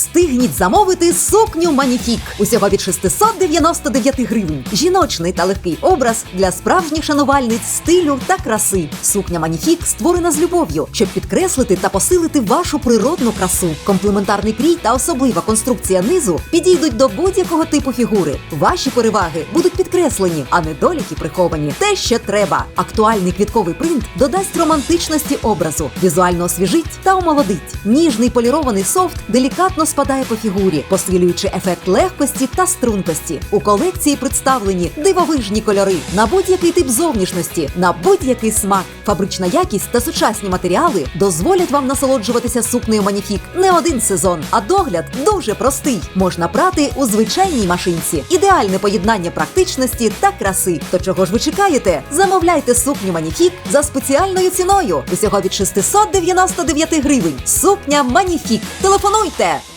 Встигніть замовити сукню Маніфік. Усього від 699 гривень. Жіночний та легкий образ для справжніх шанувальниць стилю та краси. Сукня Маніфік створена з любов'ю, щоб підкреслити та посилити вашу природну красу. Комплементарний крій та особлива конструкція низу підійдуть до будь-якого типу фігури. Ваші переваги будуть підкреслені, а недоліки приховані. Те, що треба. Актуальний квітковий принт додасть романтичності образу, візуально освіжить та омолодить. Ніжний полірований софт делікатно спадає по фігурі, посилюючи ефект легкості та стрункості. У колекції представлені дивовижні кольори на будь-який тип зовнішності, на будь-який смак. Фабрична якість та сучасні матеріали дозволять вам насолоджуватися сукнею Маніфік не один сезон, а догляд дуже простий. Можна прати у звичайній машинці. Ідеальне поєднання практичності та краси. То чого ж ви чекаєте? Замовляйте сукню Маніфік за спеціальною ціною. Усього від 699 гривень. Сукня Маніфік. Телефонуйте!